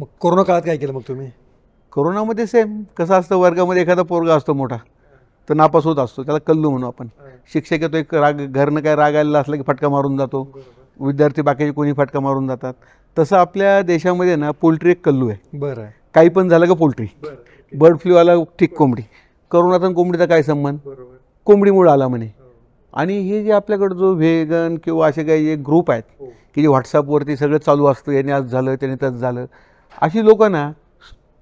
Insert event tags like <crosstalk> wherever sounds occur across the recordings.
मग कोरोना काळात काय केलं मग तुम्ही? कोरोनामध्ये सेम कसं असतं वर्गामध्ये एखादा पोरगा असतो मोठा तो नापास होत असतो त्याला कल्लू म्हणू आपण. शिक्षक येतो एक राग घरनं काय राग आलेला असला की फटका मारून जातो. विद्यार्थी बाकीचे कोणी फटका मारून जातात. तसं आपल्या देशामध्ये ना पोल्ट्री एक कल्लू आहे. बरं आहे. काही पण झालं का पोल्ट्री. बर्ड फ्लू आला ठीक कोंबडी. करोनात आणि कोंबडीचा काय संबंध? कोंबडीमुळे आला म्हणे. आणि हे जे आपल्याकडं जो व्हेगन किंवा असे काही जे ग्रुप आहेत की जे व्हॉट्सअपवरती सगळं चालू असतं याने आज झालं त्याने तसं झालं. अशी लोक ना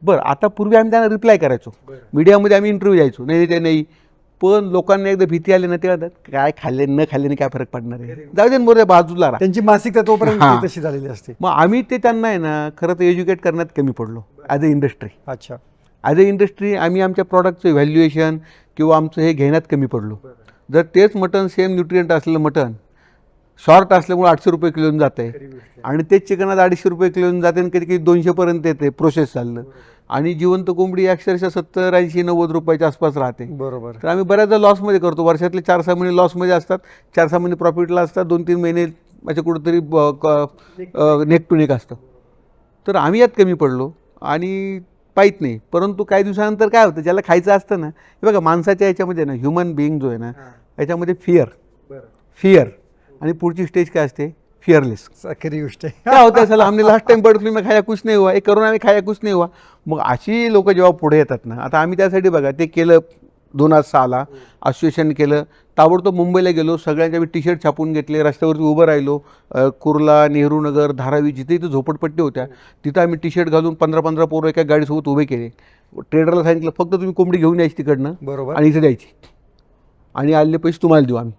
बरं आता पूर्वी आम्ही त्यांना रिप्लाय करायचो. मीडियामध्ये आम्ही इंटरव्ह्यू द्यायचो. नाही ते नाही. पण लोकांना एकदा भीती आली ना ते म्हणतात काय खाल्ले न खाल्ल्याने काय फरक पडणार आहे? जाऊ दे मोरे बाजूला त्यांची मानसिकता तोपर्यंत तशी झालेली असते. मग आम्ही ते त्यांना आहे ना खरं तर एज्युकेट करण्यात कमी पडलो ॲज अ इंडस्ट्री अच्छा. ॲज अ इंडस्ट्री आम्ही आमच्या प्रॉडक्टचं व्हॅल्युएशन किंवा आमचं हे घेण्यात कमी पडलो. जर तेच मटण सेम न्यूट्रियंट असलेलं मटण शॉर्ट असल्यामुळे आठशे रुपये किलोनं जातं. आहे. आणि तेच चिकन आज अडीचशे रुपये किलोनं जाते आणि कधी कधी दोनशेपर्यंत येते प्रोसेस चाललं आणि जिवंत कोंबडी अक्षरशः सत्तर ऐंशी नव्वद रुपयाच्या आसपास राहते. बरोबर. तर आम्ही बऱ्याचदा लॉसमध्ये करतो. वर्षातले चार सहा महिने लॉसमध्ये असतात. चार सहा महिने प्रॉफिटला असतात. दोन तीन महिने असे कुठंतरी नेक टू नेक असतं. तर आम्ही यात कमी पडलो. आणि पाहित नाही. परंतु काही दिवसानंतर काय होतं? ज्याला खायचं असतं ना हे बघा माणसाच्या याच्यामध्ये ना ह्युमन बिईंग जो आहे ना याच्यामध्ये फिअर फिअर आणि पुढची स्टेज काय असते? फिअरलेस खरी गोष्ट आहे. क्या होता है साला हमने लास्ट टाइम बर्ड फ्लू में खाया कुछ नहीं हुआ. एक कोरोना में खाया कुछ नहीं हुआ. मग अशी लोक जेव्हा पुढे येतात ना आता आम्ही त्यासाठी बघा ते केलं दोन हजार सहाला असोसिएशन केलं ताबडतोब मुंबईला गेलो सगळ्यांच्या मी टी शर्ट छापून घेतले रस्त्यावरती उभं राहिलो अ, कुर्ला नेहरू नगर धारावी जिथे इथे झोपडपट्टी होत्या तिथं आम्ही टी शर्ट घालून पंधरा पंधरा पोरं एका गाडीसोबत उभे केले. ट्रेडरला सांगितलं फक्त तुम्ही कोंबडी घेऊन यायची तिकडनं बरोबर. आणि इथे द्यायची. आणि आलेले पैसे तुम्हाला देऊ आम्ही.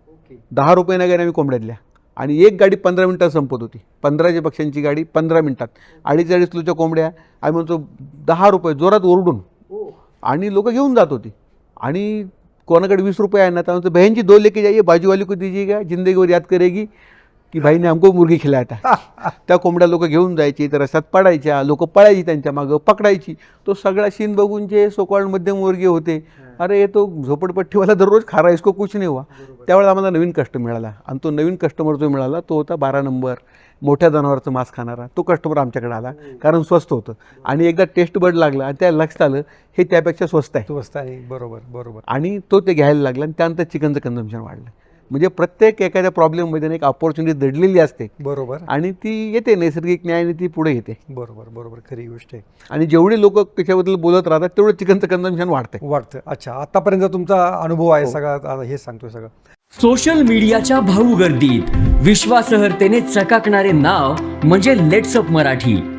दहा रुपये नाही आम्ही कोंबड्या दिल्या. आणि एक गाडी पंधरा मिनिटात संपत होती. पंधराशे पक्ष्यांची गाडी पंधरा मिनिटात. अडीच अडीच किलोच्या कोंबड्या आम्ही म्हणतो दहा रुपये जोरात ओरडून. आणि लोक घेऊन जात होती. आणि कोणाकडे वीस रुपये आहे ना तर म्हणतो बहन जी दो लेके जाइए बाजूवाली को दीजिएगा जिंदगीवर याद करेगी की भाईने हमको मुर्गी खिलाया था. <laughs> त्या कोंबड्या लोक घेऊन जायची तर रस्त्यात पडायच्या लोक पळायची त्यांच्या मागं पकडायची. तो सगळा सीन बघून जे सोकॉल्ड मध्यमवर्गीय होते अरे तो झोपडपट्टीवाला दररोज खारा इसको कुछ नाही हुआ. त्यावेळेला आम्हाला नवीन कस्टमर मिळाला. आणि तो नवीन कस्टमर जो मिळाला तो होता बारा नंबर. मोठ्या जनावरचं मांस खाणारा. तो कस्टमर आमच्याकडे आला कारण स्वस्त होतं. आणि एकदा टेस्ट बर्ड लागला आणि त्या लक्षात आलं हे त्यापेक्षा स्वस्त आहे. तू असता बरोबर बरोबर. आणि तो ते घ्यायला लागला आणि त्यानंतर चिकनचं कन्झम्पन वाढलं. म्हणजे प्रत्येक एखाद्या प्रॉब्लेममध्ये एक ऑपॉर्च्युनिटी दडलेली असते. बरोबर. आणि ती येते नैसर्गिक न्यायाने ती पुढे येते. बरोबर बरोबर. खरी गोष्ट आहे. आणि जेवढे लोक त्याच्याबद्दल बोलत राहतात तेवढं चिकनचं कन्झम्पन वाढतंय. वाटतं अच्छा आतापर्यंत तुमचा अनुभव आहे सगळा हे सांगतोय सगळं. सोशल मीडियाच्या भाऊ गर्दीत विश्वासहर्तेने चकाकणारे नाव म्हणजे लेट्सअप मराठी.